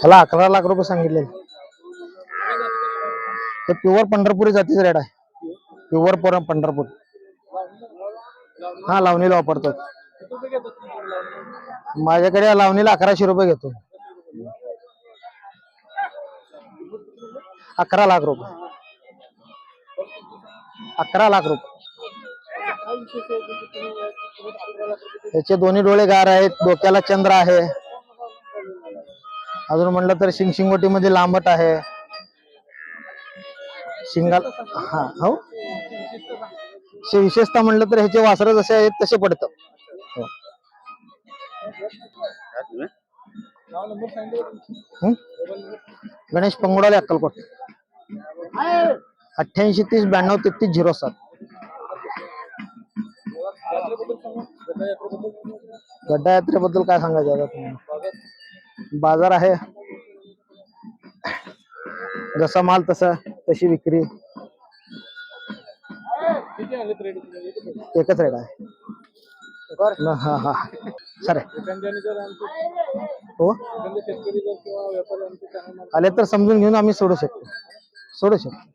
ह्याला अकरा लाख रुपये सांगितले. ते प्युअर पंढरपुरी जातीच रेड आहे. प्युअर पोर पंढरपूर. हा लावणीला वापरतो माझ्याकडे लावणीला अकराशे रुपये घेतो. अकरा लाख रुपये. अकरा लाख रुपये. त्याचे दोन्ही डोळे गार आहेत डोक्याला चंद्र आहे. अजून म्हणलं तर शिंगशिंगोटी मध्ये लांबट आहे. शिंगाल हा हो? विशेषतः म्हणलं तर ह्याचे वासर जसे आहेत तसे पडतं. हो. गणेश पंगोडाले अक्कलकोट. अठ्ठ्याऐंशी तीस ब्याण्णव तेहतीस झिरो सात. गड्डा यात्रेबद्दल काय सांगायचं आता तुम्हाला? बाजार आहे. जसा माल तसा तशी विक्री. एकच रेट आहे. हा हा. सर. हो? आले तर समजून घेऊन आम्ही सोडू शकतो. सोडू शकतो.